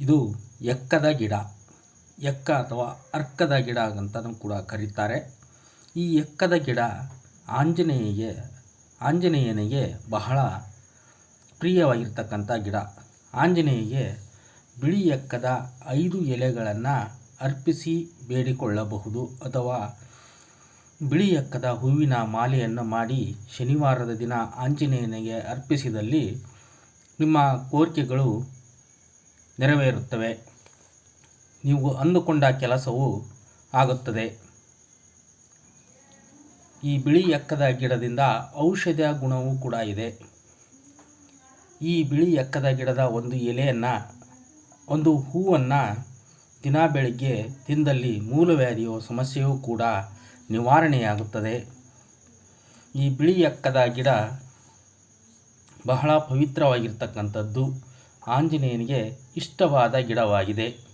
ಇದು ಎಕ್ಕದ ಗಿಡ. ಎಕ್ಕ ಅಥವಾ ಅರ್ಕದ ಗಿಡ ಅಂತಲೂ ಕೂಡ ಕರೀತಾರೆ. ಈ ಎಕ್ಕದ ಗಿಡ ಆಂಜನೇಯಗೆ, ಆಂಜನೇಯನಿಗೆ ಬಹಳ ಪ್ರಿಯವಾಗಿರ್ತಕ್ಕಂಥ ಗಿಡ. ಆಂಜನೇಯಗೆ ಬಿಳಿ ಎಕ್ಕದ ಐದು ಎಲೆಗಳನ್ನು ಅರ್ಪಿಸಿ ಬೇಡಿಕೊಳ್ಳಬಹುದು ಅಥವಾ ಬಿಳಿ ಎಕ್ಕದ ಹೂವಿನ ಮಾಲೆಯನ್ನು ಮಾಡಿ ಶನಿವಾರದ ದಿನ ಆಂಜನೇಯನಿಗೆ ಅರ್ಪಿಸಿದಲ್ಲಿ ನಿಮ್ಮ ಕೋರಿಕೆಗಳು ನೆರವೇರುತ್ತವೆ. ನೀವು ಅಂದುಕೊಂಡ ಕೆಲಸವು ಆಗುತ್ತದೆ. ಈ ಬಿಳಿ ಎಕ್ಕದ ಗಿಡದಿಂದ ಔಷಧ ಗುಣವೂ ಕೂಡ ಇದೆ. ಈ ಬಿಳಿ ಎಕ್ಕದ ಗಿಡದ ಒಂದು ಎಲೆಯನ್ನು, ಒಂದು ಹೂವನ್ನು ದಿನ ಬೆಳಿಗ್ಗೆ ತಿಂದಲ್ಲಿ ಮೂಲವ್ಯಾಧಿಯ ಸಮಸ್ಯೆಯೂ ಕೂಡ ನಿವಾರಣೆಯಾಗುತ್ತದೆ. ಈ ಬಿಳಿ ಎಕ್ಕದ ಗಿಡ ಬಹಳ ಪವಿತ್ರವಾಗಿರ್ತಕ್ಕಂಥದ್ದು. ಆಂಜನೇಯನಿಗೆ ಇಷ್ಟವಾದ ಗಿಡವಾಗಿದೆ.